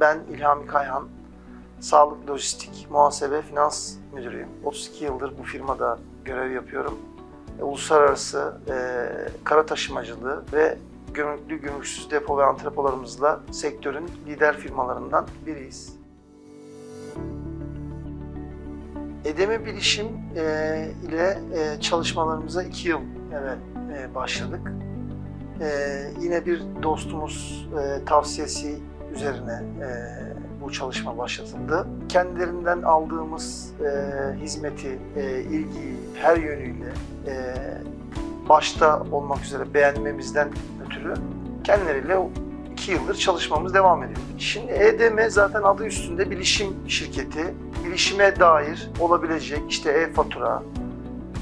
Ben İlhami Kayhan, Sağlık Lojistik Muhasebe Finans Müdürüyüm. 32 yıldır bu firmada görev yapıyorum. E, Uluslararası e, kara taşımacılığı ve gümrüklü gümrüksüz depo ve antrepolarımızla sektörün lider firmalarından biriyiz. Edeme Bilişim e, ile e, çalışmalarımıza iki yıl evet, e, başladık. E, yine bir dostumuz e, tavsiyesi üzerine e, bu çalışma başlatıldı. Kendilerinden aldığımız e, hizmeti, e, ilgiyi her yönüyle e, başta olmak üzere beğenmemizden ötürü kendileriyle iki yıldır çalışmamız devam ediyor. Şimdi EDM zaten adı üstünde bilişim şirketi. Bilişime dair olabilecek işte e-fatura,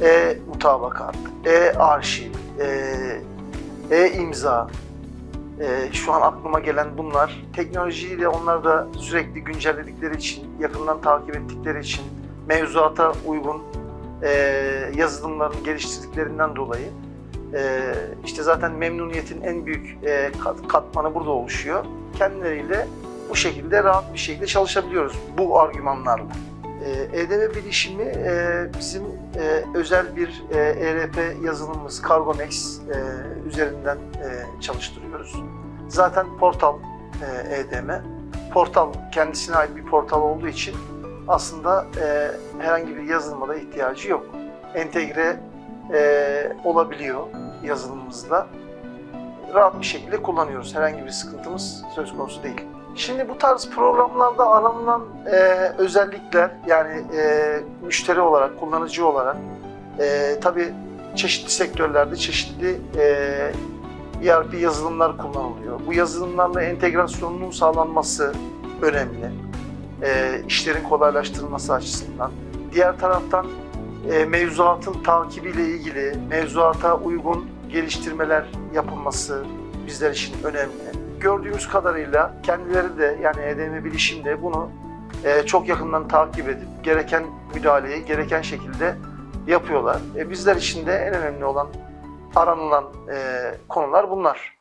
e-mutabakat, e-arşiv, e- e-imza, e, şu an aklıma gelen bunlar. Teknolojiyi de onlar da sürekli güncelledikleri için, yakından takip ettikleri için, mevzuata uygun e, yazılımların geliştirdiklerinden dolayı e, işte zaten memnuniyetin en büyük e, kat- katmanı burada oluşuyor. Kendileriyle bu şekilde rahat bir şekilde çalışabiliyoruz bu argümanlarla. E, EDV bilişimi e, bizim e, özel bir e, ERP yazılımımız Cargonex e, üzerinden e, çalıştırıyoruz. Zaten portal e, EDM. Portal kendisine ait bir portal olduğu için aslında e, herhangi bir yazılıma da ihtiyacı yok. Entegre e, olabiliyor yazılımımızla. Rahat bir şekilde kullanıyoruz. Herhangi bir sıkıntımız söz konusu değil. Şimdi bu tarz programlarda aranılan e, özellikler yani e, müşteri olarak, kullanıcı olarak e, tabii çeşitli sektörlerde çeşitli e, ERP yazılımlar kullanılıyor. Bu yazılımlarla entegrasyonunun sağlanması önemli. E, işlerin kolaylaştırılması açısından. Diğer taraftan e, mevzuatın takibiyle ilgili mevzuata uygun geliştirmeler yapılması bizler için önemli. Gördüğümüz kadarıyla kendileri de yani EDM bilişim de bunu e, çok yakından takip edip gereken müdahaleyi gereken şekilde yapıyorlar. E, bizler için de en önemli olan aranılan e, konular bunlar.